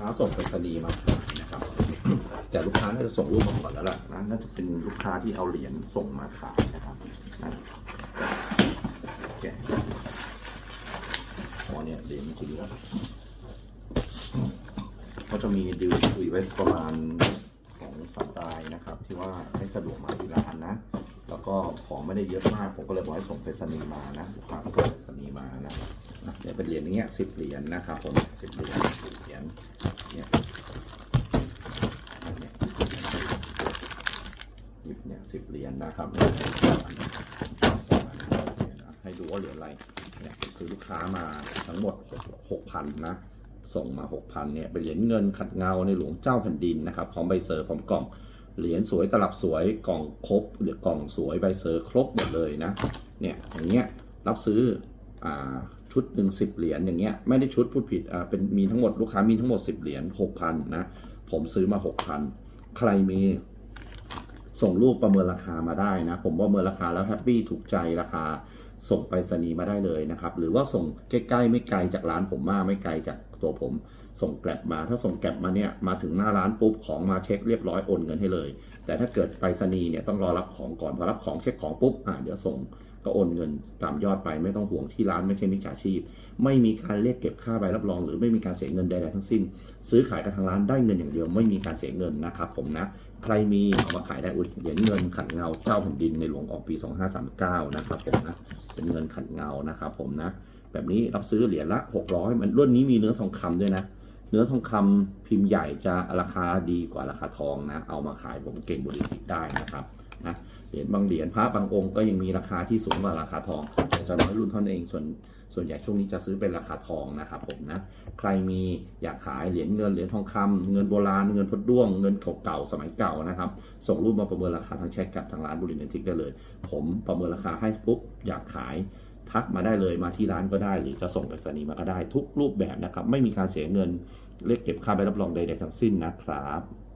ค้าส่งไปรษณีย์มาขายนะครับแต่ลูกค้าน่าจะส่งรูปมาก่อนแล้วล่ะนะน่าจะเป็นลูกค้าที่เอาเหรียญส่งมาขายนะครับนะแกะอ๋อเนี่ยเหรียญจริงแล้วก็จะมีดิวคุยไว้ประมาณสองสามรายนะครับ ที่ว่าไม่สะดวกมาที่ร้านนะ แล้วก็ของไม่ได้เยอะมากผมก็เลยบอกให้ส่งไปรษณีย์มานะลูกค้าก็ส่งไปรษณีย์มานะเนี่ยเป็นเหรียญอย่างเงี้ยสิบเหรียญนะครับผมสิบเหรียญเนี่ยเนี่ยสิบเหรียญหยิบเนี่ย สิบเหรียญนะครับให้ดูว่าเหรียญอะไรเนี่ยซื้อลูกค้ามาทั้งหมดหกพันนะ ส่งมา6,000เนี่ยเป็นเหรียญเงินขัดเงาในหลวงเจ้าแผ่นดินนะครับพร้อมใบเซอร์พร้อมกล่องเหรียญสวยตลับสวยกล่องครบหรือกล่องสวยใบเซอร์ครบหมดเลยนะเนี่ยอย่างเงี้ยรับซื้ออ่าชุดหนึ่งสิบเหรียญอย่างเงี้ยไม่ได้ชุดพูดผิดอ่าเป็นมีทั้งหมดลูกค้ามีทั้งหมด10เหรียญ6,000นนะผมซื้อมา6,000ใครมี ส่งรูปประเมินราคามาได้นะ ผมว่าประเมินราคาแล้วแฮปปี้ถูกใจราคา ส่งไปรษณีย์มาได้เลยนะครับ หรือว่าส่งใกล้ๆไม่ไกลจากร้านผมมากไม่ไกลจาก ตัวผม ส่งแกลบมา ถ้าส่งแกลบมาเนี่ยมาถึงหน้าร้านปุ๊บของมาเช็คเรียบร้อยโอนเงินให้เลย แต่ถ้าเกิดไปรษณีย์เนี่ยต้องรอรับของก่อนพอรับของเช็คของปุ๊บอ่าเดี๋ยวส่งก็โอนเงินตามยอดไปไม่ต้องห่วงที่ร้านไม่ใช่มิจฉาชีพ ไม่มีการเรียกเก็บค่าใบรับรอง หรือไม่มีการเสียเงินใดๆทั้งสิ้น ซื้อขายกับทางร้านได้เงินอย่างเดียว ไม่มีการเสียเงินนะครับผมนะใครมีเอามาขายได้อุดเหรียญเงินขัดเงาเจ้าแผ่นดินในหลวงออกปี 2539 นะครับผมนะเป็นเงินขัดเงานะครับผมนะ แบบนี้รับซื้อเหรียญละ 600 มันรุ่นนี้มีเนื้อทองคำด้วยนะ เนื้อทองคำพิมพ์ใหญ่จะราคาดีกว่าราคาทองนะ เอามาขายผมเก่งบริษัทได้นะครับนะเหรียญบางเหรียญพระบางองค์ก็ยังมีราคาที่สูงกว่าราคาทองจะน้อยรุ่นเท่านั้นเองส่วนส่วนใหญ่ช่วงนี้จะซื้อเป็นราคาทองนะครับผมนะใครมีอยากขายเหรียญเงินเหรียญทองคำเงินโบราณเงินพดด้วงเงินเก่าๆสมัยเก่านะครับ ส่งรูปมาประเมินราคาทางแชทกับทางร้านบุรีเนทิกได้เลย ผมประเมินราคาให้ปุ๊บอยากขายทักมาได้เลยมาที่ร้านก็ได้หรือจะส่งไปรษณีย์มาก็ได้ทุกรูปแบบนะครับ ไม่มีการเสียเงินเรียกเก็บค่าใบรับรองใดๆทั้งสิ้นนะครับ